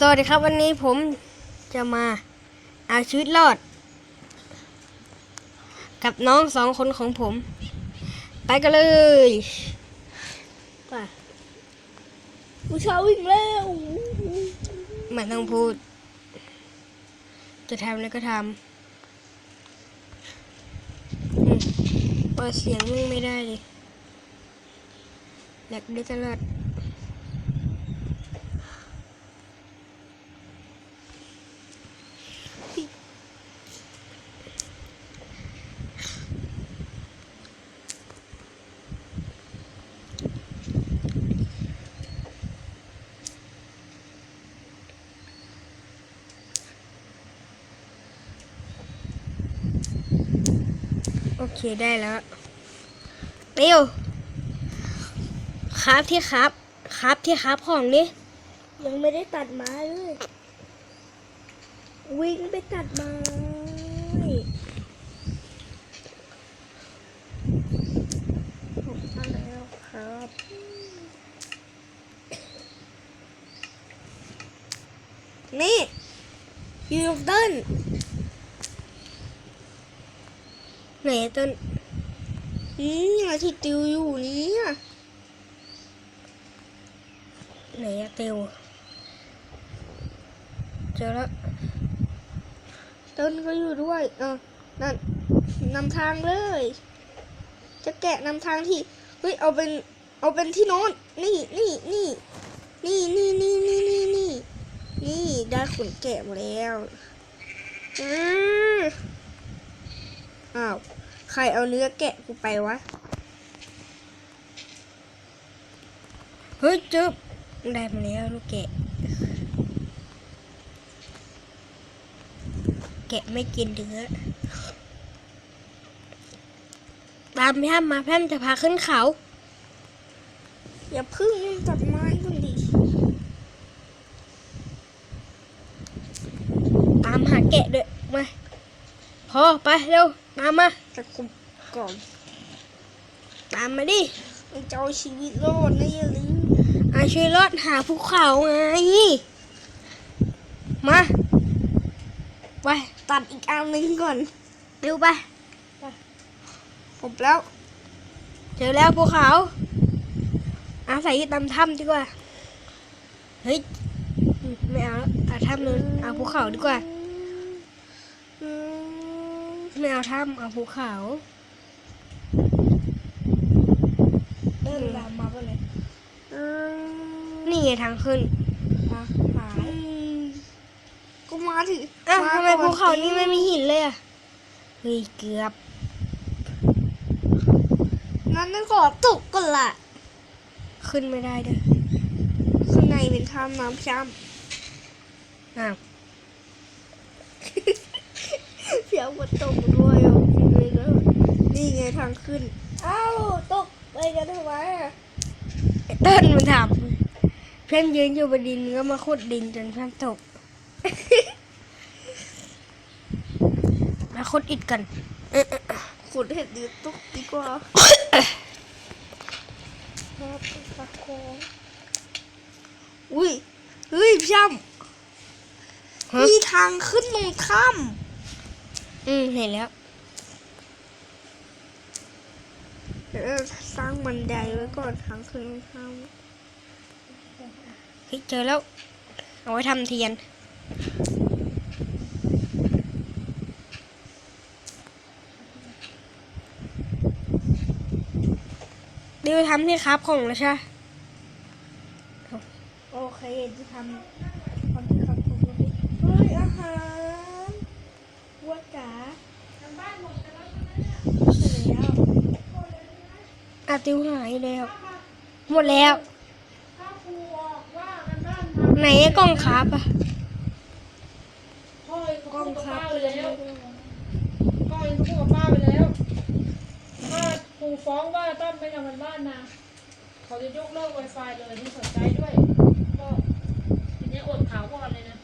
สวัสดีครับวันนี้ผมจะมาเอาชีวิตรอด กับน้องสองคนของผม ไปกันเลยไปผู้ชายวิ่งเร็วไม่ต้องพูด จะทำอะไรก็ทำอืมเปิดเสียงมึงไม่ได้ดิแหลกได้ตลอดโอ เคได้แล้วเร็วครับที่ครับ ครับที่ครับของนี้ยังไม่ได้ตัดไม้เลย วิ่งไปตัดไม้ผมมาแล้วครับนี่ยูนต้น ไห นต้นนี่ไงที่ติวอยู่นี่อะไหนอะเตียวเจอแล้วต้นก็อยู่ด้วยเออนั่นนำทางเลย จะแกะนำทางที่เฮ้ยเอาเป็นเอาเป็นที่โน้นนี่นี่นี่นี่นี่นี่นี่นี่นี่นี่ได้ขนแกะมาแล้วอืออ้าว ครเอาเนื้อแกะกูไปวะ เฮ้ยจึ๊บได้มาแล้วลูกแกะ แกะไม่กินเนื้อ ตามพี่ห้ามมาพี่ห้ามจะพาขึ้นเขา อย่าพึ่งตัดไม้ก่อนดิ ตามหาแกะด้วยมาพ อไปเร็วตามมาตะคุบก่อนตามมาดิมันจะเอาชีวิตรอดนะอย่าลืมอาช่วยรอดหาภูเขาไงมาไปตัดอีกอันหนึ่งก่อนเร็วไปผมแล้วเจอแล้วภูเขาอาศัยอยู่ตามถ้ำดีกว่าเฮ้ยไม่เอาแล้วเอาถ้ำนู้นเอาภูเขาดีกว่าอื มไม่เอาถ้ำเอาภูเขาเดินตามมาไปเลยอืมนี่ไงทางขึ้นมาหายก็มาถึงอ้าวาทำไมก่อภูเขานี่ไม่มีหินเลยอะเฮ้ยเกือบงั้นนั่นขอตกก่อนละขึ้นไม่ได้เด้อข้างในเป็นถ้ำน้ำช้อ้าวำเสียงฝนตกด้วยอะเลยแล้วนี่ไงทางขึ้น อ้าวตกไปกันทำไมอะไอ้เต้นมันถามเพื่อนยืนอยู่บนดินก็มาขุดดินจนเพื่อนตก มาขุดอิดกันขุดเห็ดดีตกดีกว่าครับตะโกนอุ้ยเฮ้ยพี่ช้ฮะำมีทางขึ้นลงถ้ อืม เห็นแล้วำเดี๋ยวสร้างบันไดไว้ก่อนทางขึ้นลงถ้ำเฮ้ยเจอแล้ว เอาไว้ทำเทียนดิวทำที่ครับของแล้วใช่ปะโอเคจะทำทำที่คำพูดนี้เฮ้ยอาหารวัวจ๋าทำบ้านหมดแล้วแล้ว อาติวหายแล้ว หมดแล้วถ้าครูบอกว่ากันบ้านทไหนกล้องครับอะำพ่อเองก็พูดกับป้าไปแล้วพ่อเองก็พูดกับป้าไปแล้วถ้าครูฟ้องว่าต้อมไม่ทำกันบ้านนะเขาจะยกเลิก Wi-Fi เลยไม่สนใจด้วยก็ทีนี้อดถาวรเลยนะ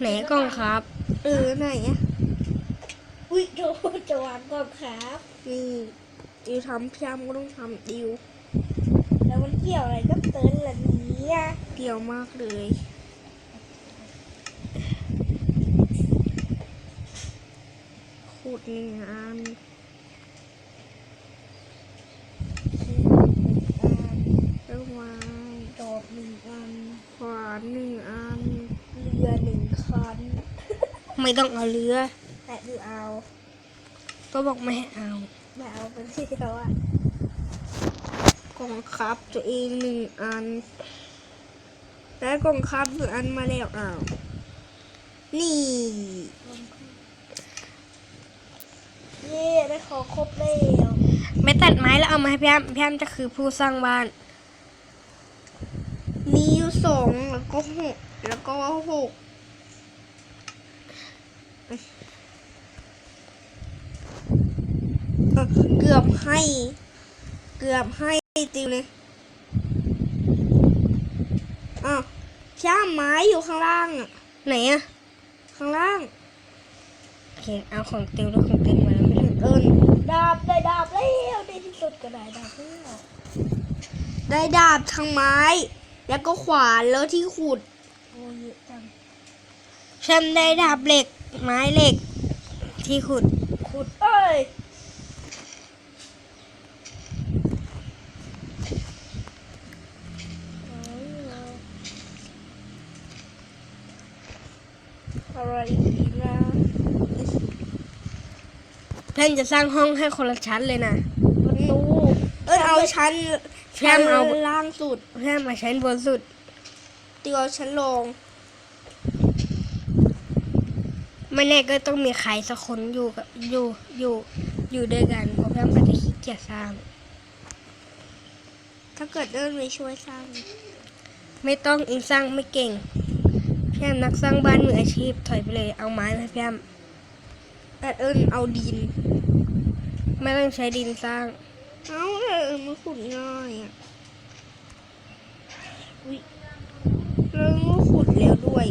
ไหนกล้องครับเออไหนอะอุ้ยโจจะวางก่อนครับนี่ ดิวทำพี่ยามก็ต้องทำดิว แล้วมันเกี่ยวอะไรกับเติ้ลล่ะเนี่ยเดียวมากเลยขุดหนึ่งอันต้นไม้ดอกหนึ่งอันขวานหนึ่งอันเรือหนึ่งคัน ไม่ต้องเอาเรือ แต่ดูเอา ก็บอกไม่ให้เอา ไม่เอาเป็นที่เดียวอะกล่องครับตัวเองหนึ่งอันได้กล่องครับหนึ่งอันมาแล้วอ้าว นี่ เย่ได้ขอครบแล้วไม่ตัดไม้แล้วเอามาให้พี่อ้ำพี่อ้ำจะคือผู้สร้างบ้าน มีอยู่สองแล้วก็หกแล้วก็หก เอ่อเกือบให้ เกือบให้ติวเลยอ้าวช่างไม้อยู่ข้างล่างอะไหนอะข้างล่างโอเคเอาของติวแล้วของติวมาแล้วไม่ถึงเอินดาบได้ดาบแล้วในที่สุดก็ได้ดาบแล้วได้ดาบทางไม้ แล้วก็ขวานแล้วที่ขุดโอ้ยจังแชมป์ได้ดาบเหล็กไม้เหล็กที่ขุด ขุดเอ้ยอะไรอีกนะ เพื่อนจะสร้างห้องให้คนละชั้นเลยนะประตูเอ้ยเอาชั้นแชมป์เอาชั้นล่างสุดเพื่อนมาชั้นบนสุดเตียวชั้นลงไม่แน่ก็ต้องมีใครสักคนอยู่กับอยู่อยู่อยู่ด้วยกันเพราะเพื่อนอาจจะขี้เกียจสร้าง ถ้าเกิดเอิญไม่ช่วยสร้าง ไม่ต้องอิงสร้างไม่เก่ง พี่แอมนักสร้างบ้านมืออาชีพถอยไปเลย เอาไม้มาให้พี่แอมแต่เอิญเอาดิน ไม่ต้องใช้ดินสร้าง เอาแต่เอิญมันขุดง่ายอะอุ๊ยแล้วก็ขุดแล้วด้วย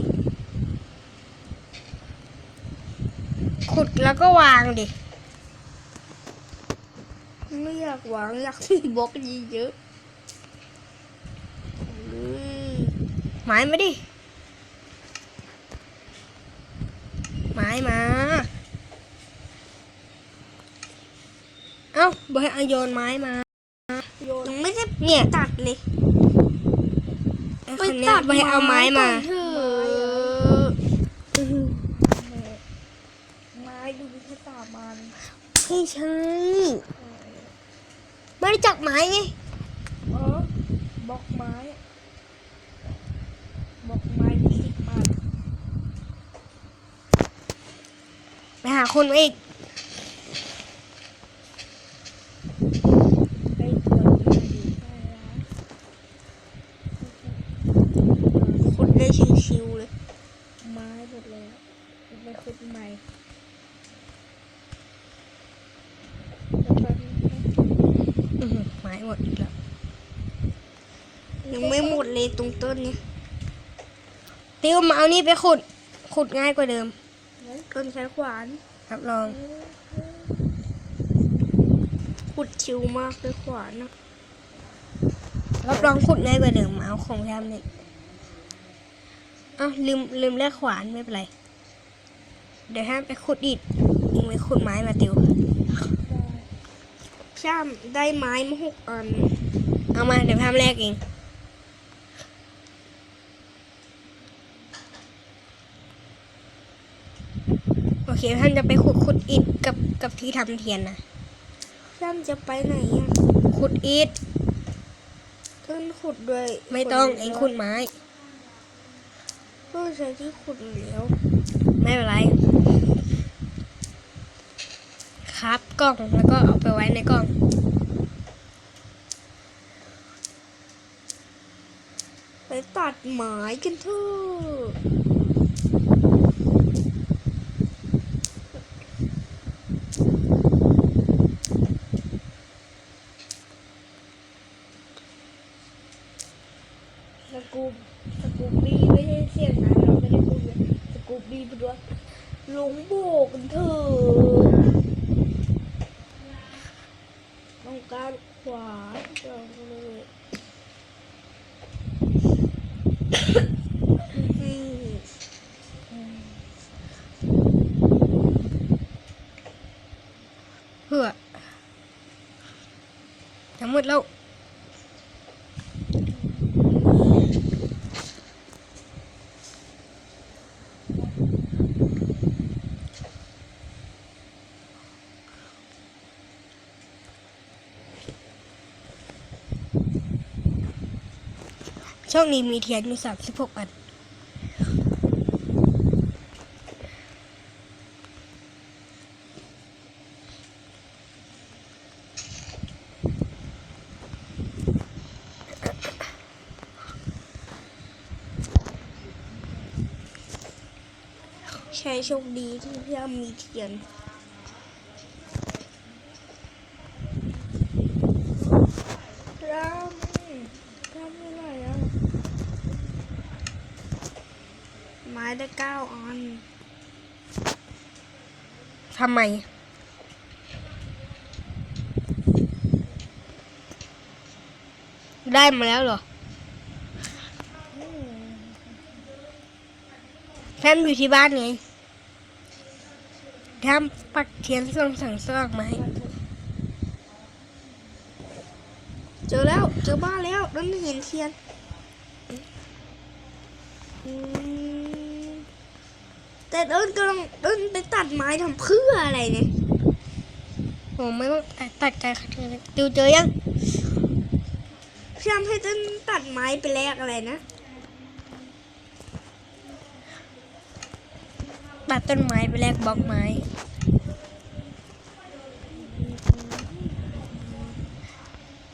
ขุดแล้วก็วางดิไม่อยากวางอยากมีบล็อกเยอะๆไม้มาดิ ไม้มา เอ้าบอยเอาโยนไม้มายังไม่ได้เนี่ยตัดเลยไอ้คนเนี้ยบอยเอาไม้มาก่อนเถอะไม้ดูมีแค่ตามันไม่ใช่ไม่ได้จับไม้ไง เออบล็อกไม้บล็อกไม้มีสิบบาท ไป หาคนมาอีกไปตรวจมาดูได้แล้วขุดได้ชิวๆเลย ไม้หมดแล้วไปขุดใหม่แล้วก็อื้อหือไม้หมดอีกแล้ว ยังไม่หมดเลยตรงต้นเนี้ยติวมาเอานี่ไปขุด ขุดง่ายกว่าเดิม ต้นใช้ขวาน รับรอง ขุดชิวมากเลยขวานนะรับรองขุดง่ายกว่าเดิมมาเอาของแทมนี่เอ้าลืมลืมแลกขวานไม่เป็นไร เดี๋ยวห้ามไปขุดอิฐยิงไปขุดไม้มาติวช่ามได้ไม้มาหกอัน เอามาเดี๋ยวห้ามแลกเอง เคท่านจะไปขุดขุดอิฐกับกับที่ทำเทียนนะช่ามจะไปไหนอะขุดอิฐต้นขุดด้วย ไม่ต้องเองขุดไม้ก็ใช้ที่ขุดอยู่แล้วไม่เป็นไรครับกล่องแล้วก็เอาไปไว้ในกล่องไปตัดไม้กันเถอะ แล้วช่องนี้มีเทียนมีสามสิบหกอัน ใช่โชคดีที่พี่อ้ำมีเทียนรำรำไม่ไหวอะไม้ได้เก้าอันทำไมได้มาแล้วเหรอ แฟมอยู่ที่บ้านไงแทมปักเทียนส่งสั่งสว่างมาให้เจอแล้ว เจอบ้านแล้วนั่นเห็นเทียนแต่เดินกำลังเดินไปตัดไม้ทำเพื่ออะไรเนี่ยผมไม่ต้องตัดใจค่ะเธอเลยดูเจอยังพี่อ้ำให้เต้นตัดไม้ไปแลกอะไรนะ ตั ดต้นไม้ไปแลกบล็อกไม้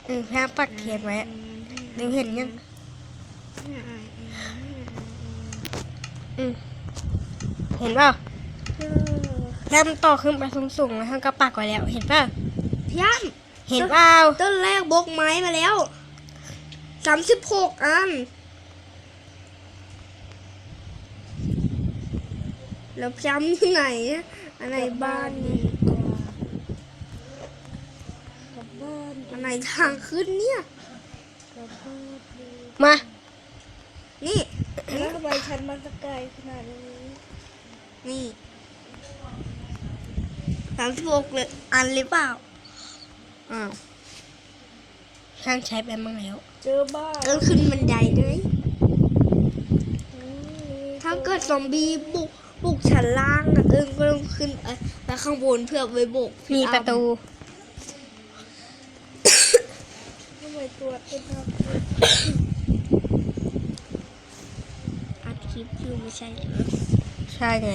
เออแค่ปักเทียนไว้อะดูเห็นยังอืมเห็นเปล่าแค่มันต่อขึ้นไปสูงๆแล้วท่านก็ปักไว้แล้ว เห็นเปล่าพี่อ้ำเห็นเปล่าต้นแรกบกไม้มาแล้วสามสิบหกอัน แล้วพี่อ้ำอยู่ไหนอะอันไหนบ้านนี่อันไหนทางขึ้นเนี่ย มา นี่แล้วทำไมฉันมันสกายขนาดนี้ นี่สามสิบหกเลยอันหรือเปล่า อ้าวท่านใช้ไปบ้างแล้ว เจอบ้านเอิ้นขึ้นบันไดด้วยถ้าเกิดซอมบี้บุก บุกชั้นล่างอะเอิ้นก็ต้องขึ้นเอ้ยไปข้างบนเพื่อไปบุกพี่มีอ้ำประตู ทำไมตัวเป็นทำอัดคลิปอยู่ไม่ใช่เหรอใช่ไง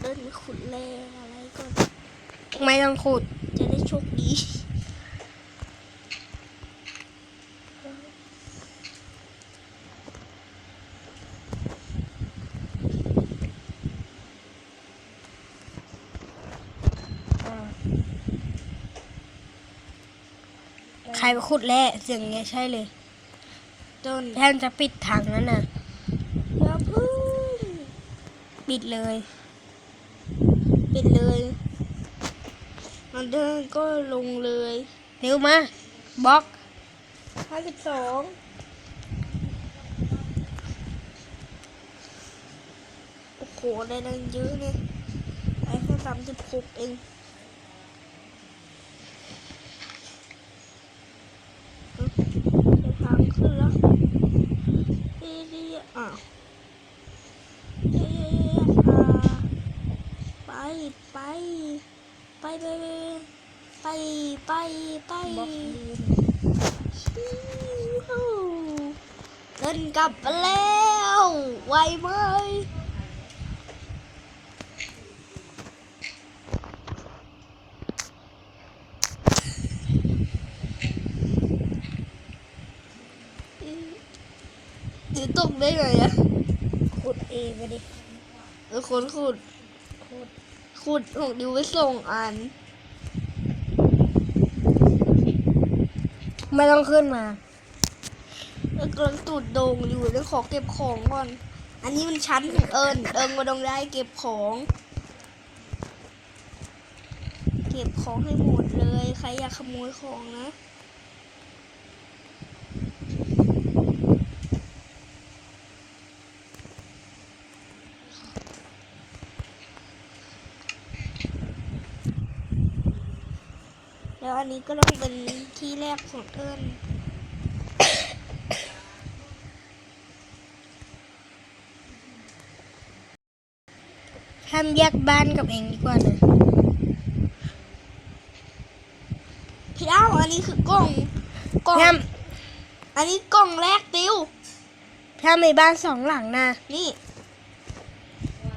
เอิ้นไม่ขุดแร่อะไรก่อน ไม่ต้องขุด จะได้โชคดี รไปขุดแร่เสียงเงี้ยใช่เลยต้นแทนจะปิดทางนั้นน่ะอย่าพึ่งปิดเลย ปิดเลยมันเดินก็ลงเลยเร็วมาบล็อกห้าสิบสองโอ้โหได้ดังเยอะเนี่ยไอ้แค่สามสิบหกเองเอ้ยเดี๋ยวทางขึ้นแล้วดีดีอ้าวเอ๊ะอ่าไป ไปไปไปไปไปไปบล็อกดีนชิวเดินกลับมาแล้วไวไหมเดี๋ยวตกได้ไงอะขุดเองไปดิเออคนขุด ขุดของดิวไว้ส่งอัน ไม่ต้องขึ้นมาแล้วกำลังตูดโด่งอยู่แล้วขอเก็บของก่อน อันนี้มันชั้นของเอิญเอิญก็ต้องได้เก็บของ เก็บของให้หมดเลย ใครอยากขโมยของนะ อันนี้ก็ต้องเป็นที่แรกของเอิญถ้าแยกบ้านกับเองดีกว่านะพี่อ้าวอันนี้คือกล่องกล่องพี่อ้ำอันนี้กล่องแรกติวพี่อ้ำมีบ้านสองหลังนะนี่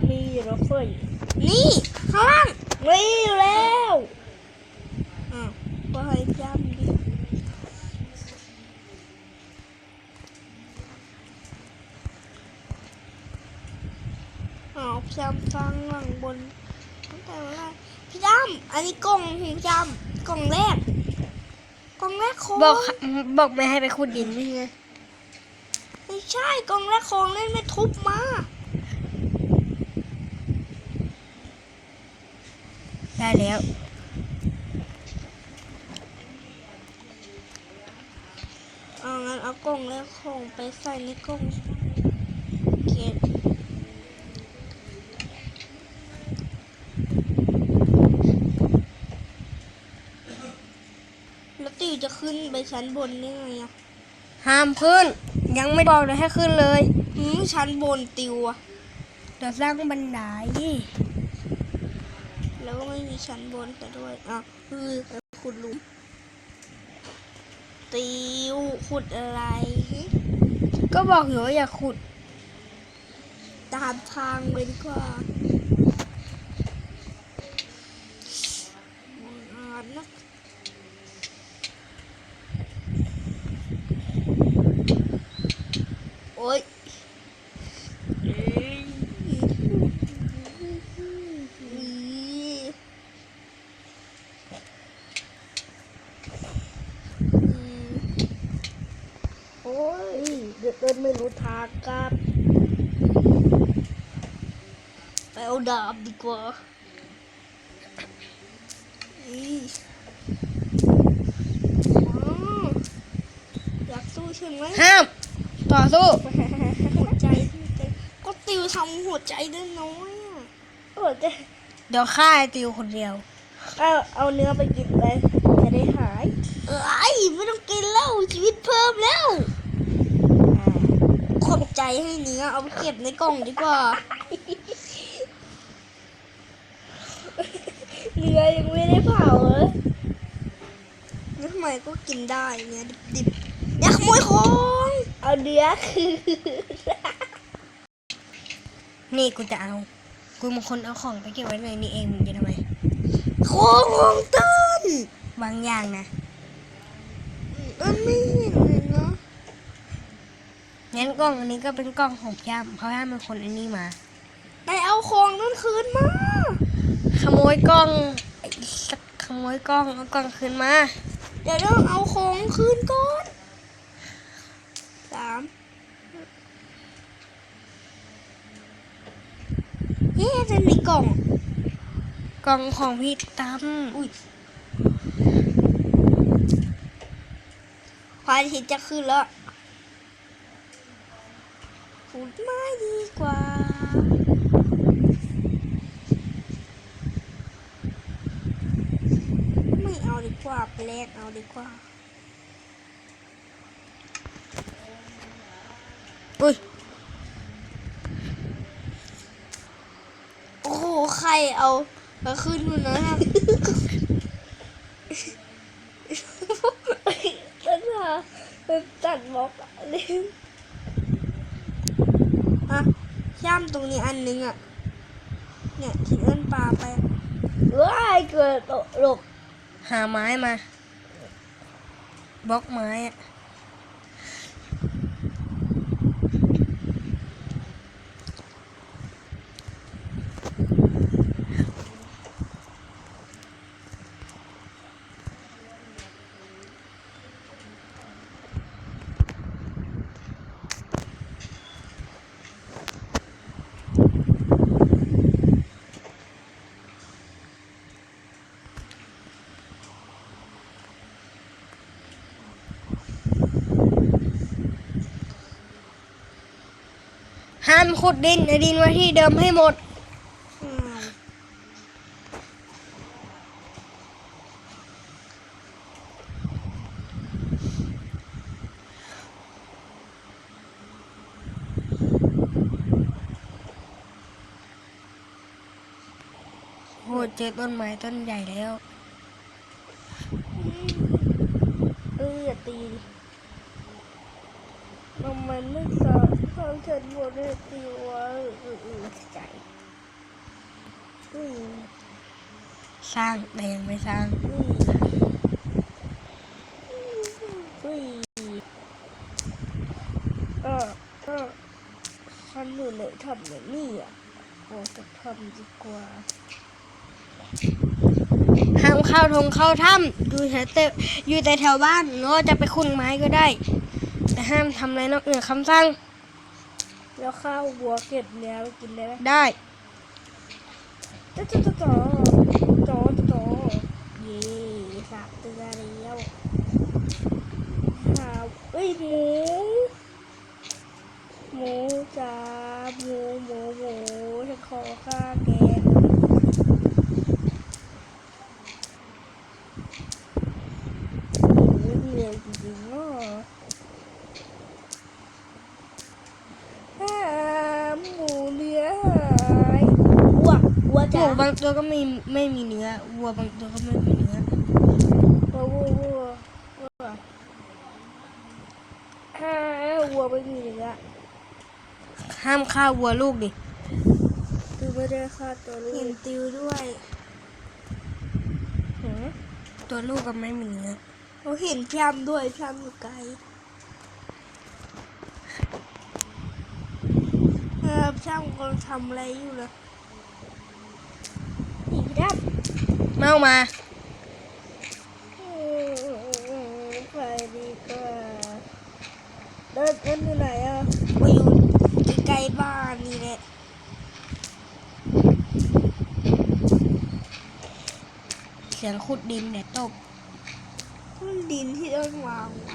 มีรถไฟนี่ข้างล่างมีแล้วอ้าวก็ให้ย้ำดิอ้าวพี่ย้ำฟังหลังบนตั้งแต่เมื่อไหรพี่ย้ำอันนี้กล่องของพี่ย้ำกล่องแรก กล่องแรกโค้งบอกบอกไม่ให้ไปขุดดินไม่ไงไม่ใช่กล่องแรกโค้งเล่นไม่ทุบมาได้แล้ว เอางั้นเอากล่องแรกของไป ใส่ในกล่องเก็บแล้วติวจะขึ้นไปชั้นบนได้ไงอะห้ามขึ้น ยังไม่บอกเลยให้ขึ้นเลยหืมชั้นบนติวอะเดี๋ยวสร้างบันไดแล้วก็ไม่มีชั้นบนแต่ด้วยอะคือขุดหลุมติวขุดอะไร ก็บอกอยู่ว่าอย่าขุด ตามทางเลยดีกว่าอ่านนะโอ๊ยเอ้ยอีอืมโอ้ย เด็กเดินไม่รู้ทางกลับไปเอาดาบดีกว่าอีอ๋ออยากสู้ใช่ไหมห้ามต่อสู้หัวใจหัวใจก็ติวทำหัวใจได้น้อยอะโอ้ยจะเดี๋ยวฆ่าไอ้ติวคนเดียว เอาเอาเนื้อไปกินไปจะได้หาย เอ้ยไม่ต้องกินแล้วชีวิตเพิ่มแล้วขอบ ใจให้เนื้อเอาไปเก็บในกล่องดีกว่า เนื้อยังไม่ได้เผาเลยแล้วทำไมก็กินได้เนี่ยดิบๆอย่าขโมยของเอาเนื้อคือนี่กูจะเอา กูเป็นคนเอาของไปเก็บไว้ในนี่เองมึงจะทำไมของของต้นบางอย่างนะมันไม่เห็นเลยเนาะ งั้นกล้องอันนี้ก็เป็นกล้องของพี่อ้ำเพราะพี่อ้ำเป็นคนอันนี้มา ไปเอาของนั่นคืนมา ขโมยกล้องไอ้สักขโมยกล้องเอากล้องคืนมา เดี๋ยวต้องเอาของคืนก่อนสามเฮ้ยจะมีกล่อง กล้องของพี่ตั้มอุ้ยพระอาทิตย์จะขึ้นแล้ว ขุดไม้ดีกว่า ไม่เอาดีกว่าไปแลกเอาดีกว่าอุ้ยโอ้โหใครเอามาขึ้นมันนะครับตั้งแต่ตัดบล็อกอะนี่อ่ะย่ำตรงนี้อันนึงอะ เนี่ยที่เอิ้นปลาไปว้ายเกิดตกหลบหาไม้มาบล็อกไม้อะ ขุดดินเอดินไว้ที่เดิมให้หมดโหเจอต้นไม้ต้นใหญ่แล้วเอออย่าตีดิทำไมไม่ สอนทำฉันหมดเลยตีวะเออเออใจอืมสร้างแต่ยังไม่สร้างอืมอืมเออเออฉันอยู่เลยทำอย่างนี้อะโอ้จะทำดีกว่าห้ามเข้าทงเข้าถ้ำอยู่แต่อยู่แต่แถวบ้านหรือว่าจะไปขุดไม้ก็ได้ แต่ห้ามทำอะไรนอกเหนือคำสั่ง แล้วข้าววัวเก็บเนื้อไปกินได้ไหมได้จ๊ะจ๊ะจ๊ะจ๊ะจ๊ะจ๊ะเย่สามเตือแล้วหาเอ้ยหมูหมูจ้าหมูหมูหมูฉันขอข้าแกงหมูเหนื่อยจริงๆเนาะอ่าหมูเนื้อหายวัววัว หจ้ามูบางตัวก็ไม่ไม่มีเนื้อวัวบางตัวก็ไม่มีเนื้อวัววัววัววัวอ่าวัวไม่มีเนื้อห้ามฆ่าวัวลูกดิคือไม่ได้ฆ่าตัวลูหินกติวด้วยหือตัวลูกก็ไม่มีเนื้อเขาเห็นพยำด้วยพยำอยู่ไกลเออพยำกำลังทำอะไรอยู่นะอีกครับ เมามาอืมไปดีกว่าเดินเดินอยู่ไหนอะไปอยู่ใกล้ๆบ้านนี่แหละเสียงขุดดินเนี่ยตบมันดินที่เดินวางไว้